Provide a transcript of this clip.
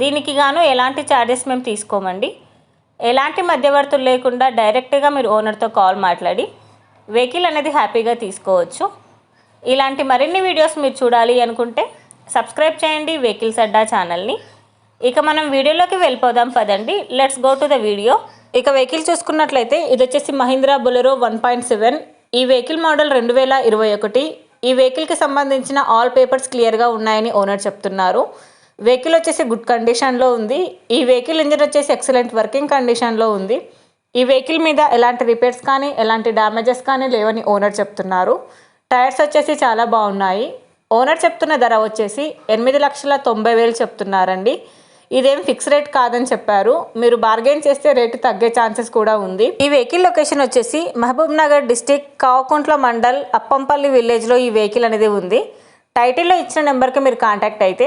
దీనికి గాను ఎలాంటి ఛార్జెస్ మేము తీసుకోమండి. ఎలాంటి మధ్యవర్తులు లేకుండా డైరెక్ట్గా మీరు ఓనర్తో కాల్ మాట్లాడి వెహికల్ అనేది హ్యాపీగా తీసుకోవచ్చు. ఇలాంటి మరిన్ని వీడియోస్ మీరు చూడాలి అనుకుంటే సబ్స్క్రైబ్ చేయండి వెహికల్స్ అడ్డా ఛానల్ని ఇక మనం వీడియోలోకి వెళ్ళిపోదాం పదండి. Let's go to the video ఇక వెహికల్ చూసుకున్నట్లయితే ఇది వచ్చేసి Mahindra Bolero one point seven. ఈ వెహికల్ మోడల్ రెండు వేల ఇరవై ఒకటి. ఈ వెహికల్కి సంబంధించిన ఆల్ పేపర్స్ క్లియర్గా ఉన్నాయని ఓనర్ చెప్తున్నారు. వెహికల్ వచ్చేసి గుడ్ కండిషన్లో ఉంది. ఈ వెహికల్ ఇంజిన్ వచ్చేసి ఎక్సలెంట్ వర్కింగ్ కండిషన్లో ఉంది. ఈ వెహికల్ మీద ఎలాంటి రిపేర్స్ కానీ ఎలాంటి డ్యామేజెస్ కానీ లేవని ఓనర్ చెప్తున్నారు. టైర్స్ వచ్చేసి చాలా బాగున్నాయి. ఓనర్ చెప్తున్న ధర వచ్చేసి ఎనిమిది లక్షల తొంభై వేలు చెప్తున్నారండి. ఇదేం ఫిక్స్ రేట్ కాదని చెప్పారు. మీరు బార్గెన్ చేస్తే రేటు తగ్గే ఛాన్సెస్ కూడా ఉంది. ఈ వెహికల్ లొకేషన్ వచ్చేసి మహబూబ్ నగర్ డిస్టిక్ కావకుంట్ల మండల్ అప్పంపల్లి విలేజ్లో ఈ వెహికల్ అనేది ఉంది. టైటిల్లో ఇచ్చిన నెంబర్కి మీరు కాంటాక్ట్ అయితే